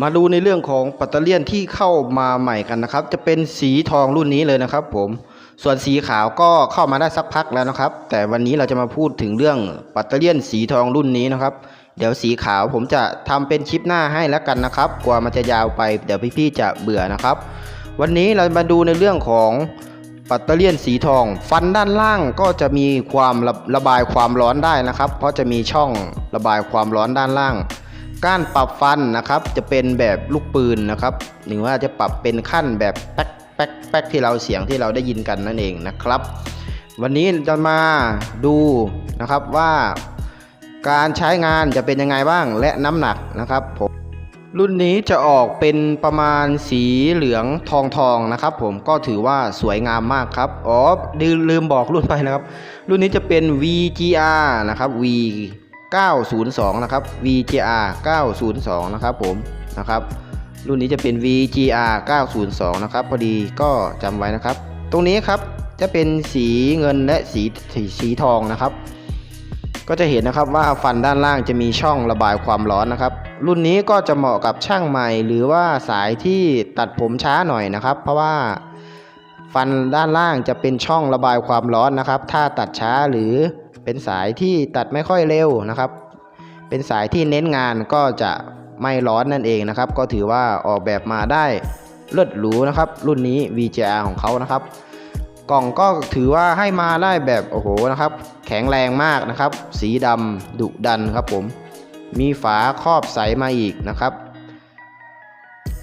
มาดูในเรื่องของปัตเตอร์เลียนที่เข้ามาใหม่กันนะครับ จะเป็นสีทองรุ่นนี้เลยนะครับผมส่วนสีขาวก็เข้ามาได้สักพักแล้วนะครับ แต่วันนี้เราจะมาพูดถึงเรื่องปัตเตอร์เลียนสีทองรุ่นนี้นะครับ เดี๋ยวสีขาวผมจะทำเป็นคลิปหน้าให้แล้วกันนะครับกลัวมันจะยาวไปเดี๋ยวพี่ๆจะเบื่อนะครับ วันนี้เรามาดูในเรื่องของปัตเตอร์เลียนสีทอง ฟันด้านล่างก็จะมีความระระบายความร้อนได้นะครับ เพราะจะมีช่องระบายความร้อนด้านล่าง ก้านปรับฟันนะครับจะเป็นแบบลูกปืนนะครับหรือว่าจะปรับเป็นขั้นแบบแป๊กแป๊กแป๊กที่เราเสียงที่เราได้ยินกันนั่นเองนะครับ วันนี้จะมาดูนะครับว่าการใช้งานจะเป็นยังไงบ้างและน้ำหนักนะครับผมรุ่นนี้จะออกเป็นประมาณสีเหลืองทองทองนะครับผมก็ถือว่าสวยงามมากครับอ๋อลืมบอกรุ่นไปนะครับ รุ่นนี้จะเป็น VGR นะครับ V 902 นะครับ VGR 902 นะครับผมนะครับรุ่นนี้จะเป็น VGR 902 นะครับ พอดีก็จำไว้นะครับ ตรงนี้ครับจะเป็นสีเงินและสีสีสีทองนะครับ ก็จะเห็นนะครับว่าฟันด้านล่างจะมีช่องระบายความร้อนนะครับ รุ่นนี้ก็จะเหมาะกับช่างใหม่หรือว่าสายที่ตัดผมช้าหน่อยนะครับ เพราะว่าฟันด้านล่างจะเป็นช่องระบายความร้อนนะครับ ถ้าตัดช้าหรือ เป็นสายที่ตัดไม่ค่อยเร็วนะครับ เป็นสายที่เน้นงานก็จะไม่ร้อนนั่นเองนะครับ ก็ถือว่าออกแบบมาได้เลิศหรูนะครับ รุ่นนี้ VGR ของเขานะครับ กล่องก็ถือว่าให้มาได้แบบโอ้โหนะครับ แข็งแรงมากนะครับ สีดำดุดันครับผม มีฝาครอบใสมาอีกนะครับ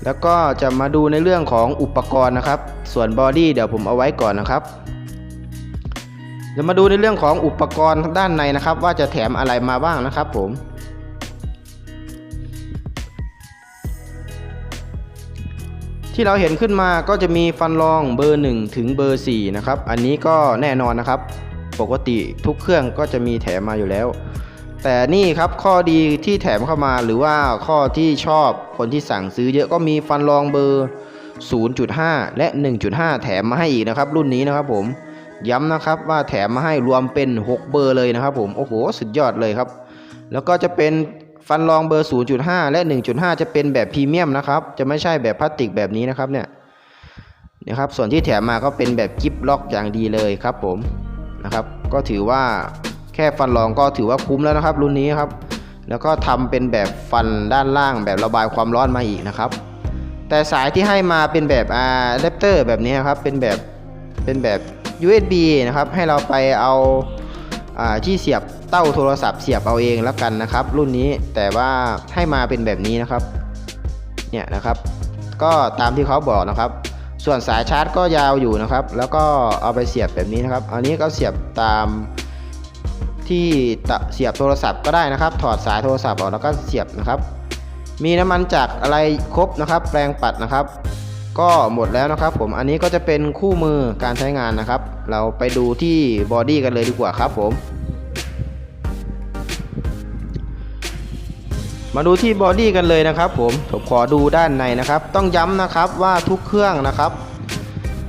แล้วก็จะมาดูในเรื่องของอุปกรณ์นะครับ ส่วนบอดี้เดี๋ยวผมเอาไว้ก่อนนะครับ จะมาดูในเรื่องของอุปกรณ์ด้านในนะครับ ว่าจะแถมอะไรมาบ้างนะครับผมที่เราเห็นขึ้นมาก็จะมีฟันรองเบอร์ 1 ถึงเบอร์ 4 นะครับ อันนี้ก็แน่นอนนะครับ ปกติทุกเครื่องก็จะมีแถมมาอยู่แล้ว แต่นี่ครับข้อดีที่แถมเข้ามาหรือว่าข้อที่ชอบคนที่สั่งซื้อเยอะก็มีฟันรองเบอร์ 0.5 และ 1.5 แถมมาให้อีกนะครับ รุ่นนี้นะครับผม ย้ำนะครับว่าแถมมาให้รวมเป็น 6 เบอร์เลยนะครับผมโอ้โหสุดยอดเลยครับ แล้วก็จะเป็นฟันรองเบอร์ 0.5 และ 1.5 จะเป็นแบบพรีเมียมนะครับ จะไม่ใช่แบบพลาสติกแบบนี้นะครับเนี่ยนะครับส่วนที่แถมมาก็เป็นแบบกิฟล็อกอย่างดีเลยครับผมนะครับ ก็ถือว่าแค่ฟันรองก็ถือว่าคุ้มแล้วนะครับ รุ่นนี้ครับ แล้วก็ทำเป็นแบบฟันด้านล่างแบบระบายความร้อนมาอีกนะครับ แต่สายที่ให้มาเป็นแบบอะแดปเตอร์แบบนี้ครับเป็นแบบเป็นแบบ USB นะครับ ให้เราไปเอาที่เสียบเต้าโทรศัพท์เสียบเอาเองแล้วกันนะครับ รุ่นนี้แต่ว่าให้มาเป็นแบบนี้นะครับ เนี่ยนะครับ ก็ตามที่เขาบอกนะครับ ส่วนสายชาร์จก็ยาวอยู่นะครับ แล้วก็เอาไปเสียบแบบนี้นะครับ อันนี้ก็เสียบตามที่เสียบโทรศัพท์ก็ได้นะครับ ถอดสายโทรศัพท์ออกแล้วก็เสียบนะครับ มีน้ำมันจากอะไรครบนะครับ แปรงปัดนะครับ ก็หมดแล้วนะครับผมอันนี้ก็จะเป็นคู่มือการใช้งานนะครับ เราไปดูที่บอดี้กันเลยดีกว่าครับผม มาดูที่บอดี้กันเลยนะครับผมผมขอดูด้านในนะครับ ต้องย้ำนะครับว่าทุกเครื่องนะครับ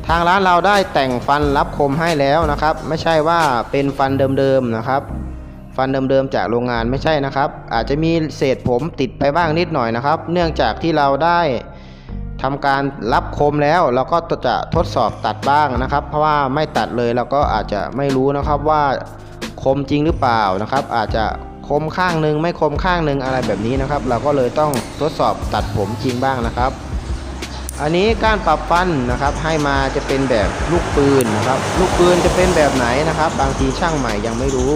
ทางร้านเราได้แต่งฟันรับคมให้แล้วนะครับ ไม่ใช่ว่าเป็นฟันเดิมๆนะครับ ฟันเดิมๆจากโรงงานไม่ใช่นะครับ อาจจะมีเศษผมติดไปบ้างนิดหน่อยนะครับ เนื่องจากที่เราได้ ทำการรับคมแล้วเราก็จะทดสอบตัดบ้างนะครับ เพราะว่าไม่ตัดเลยเราก็อาจจะไม่รู้นะครับว่าคมจริงหรือเปล่านะครับ อาจจะคมข้างหนึ่งไม่คมข้างหนึ่งอะไรแบบนี้นะครับ เราก็เลยต้องทดสอบตัดผมจริงบ้างนะครับ อันนี้การปรับฟันนะครับ ให้มาจะเป็นแบบลูกปืนนะครับ ลูกปืนจะเป็นแบบไหนนะครับ บางทีช่างใหม่ยังไม่รู้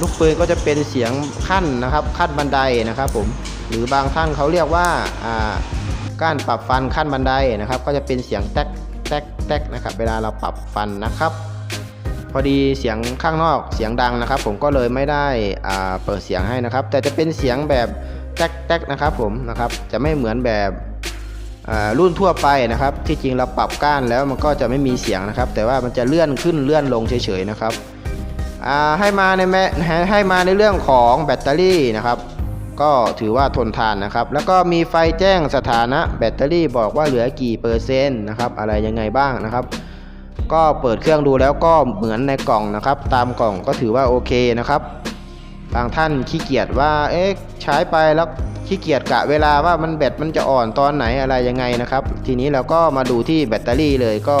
ลูกปืนก็จะเป็นเสียงขั้นนะครับ ขั้นบันไดนะครับผมหรือบางท่านเขาเรียกว่าอ่า การปรับฟันขั้นบันไดนะครับ ก็จะเป็นเสียงแต๊กแต๊กแต๊กนะครับ เวลาเราปรับฟันนะครับ พอดีเสียงข้างนอกเสียงดังนะครับ ผมก็เลยไม่ได้เปิดเสียงให้นะครับ แต่จะเป็นเสียงแบบแต๊กแต๊กนะครับ ผมนะครับจะไม่เหมือนแบบรุ่นทั่วไปนะครับ ที่จริงเราปรับก้านแล้วมันก็จะไม่มีเสียงนะครับ แต่ว่ามันจะเลื่อนขึ้นเลื่อนลงเฉยๆนะครับให้มาในแมให้มาในเรื่องของแบตเตอรี่นะครับ ก็ถือว่าทนทานนะครับ แล้วก็มีไฟแจ้งสถานะแบตเตอรี่บอกว่าเหลือกี่เปอร์เซ็นต์นะครับ อะไรยังไงบ้างนะครับ ก็เปิดเครื่องดูแล้วก็เหมือนในกล่องนะครับ ตามกล่องก็ถือว่าโอเคนะครับบางท่านขี้เกียจว่าเอ๊ะใช้ไปแล้วขี้เกียจกะเวลาว่ามันแบตมันจะอ่อนตอนไหนอะไรยังไงนะครับ ทีนี้เราก็มาดูที่แบตเตอรี่เลยก็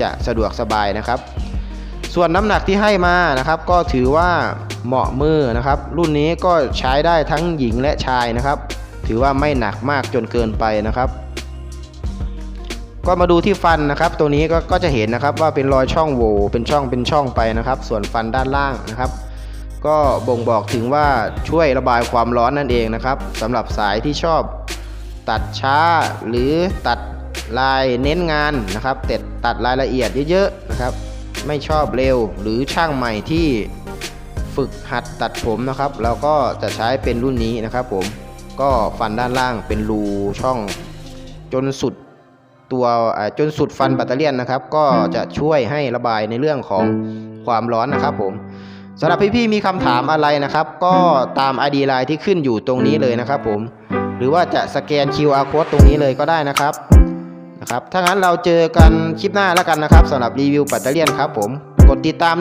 จะสะดวกสบายนะครับ ส่วนน้ำหนักที่ให้มานะครับ ก็ถือว่า เหมาะมือนะครับ รุ่นนี้ก็ใช้ได้ทั้งหญิงและชายนะครับ ถือว่าไม่หนักมากจนเกินไปนะครับ ก็มาดูที่ฟันนะครับ ตัวนี้ก็จะเห็นนะครับว่าเป็นรอยช่องโหว่เป็นช่องเป็นช่องไปนะครับ ส่วนฟันด้านล่างนะครับ ก็บ่งบอกถึงว่าช่วยระบายความร้อนนั่นเองนะครับสำหรับสายที่ชอบตัดช้าหรือตัดลายเน้นงานนะครับแต่ตัดรายละเอียดเยอะๆนะครับ ไม่ชอบเร็วหรือช่างใหม่ที่ ฝึกหัดตัดผมนะครับ เราก็จะใช้เป็นรุ่นนี้นะครับผมก็ฟันด้านล่างเป็นรูช่องจนสุดตัวจนสุดฟันแบตเตอรี่ยนนะครับ ก็จะช่วยให้ระบายในเรื่องของความร้อนนะครับผมสำหรับพี่ๆมีคำถามอะไรนะครับ ก็ตาม ID Line ที่ขึ้นอยู่ตรงนี้เลยนะครับผมหรือว่าจะสแกน QR Code ตรงนี้เลยก็ได้นะครับนะครับถ้างั้นเราเจอกันคลิปหน้าแล้วกันนะครับสำหรับรีวิวแบตเตอรี่ยนครับผมกดติดตาม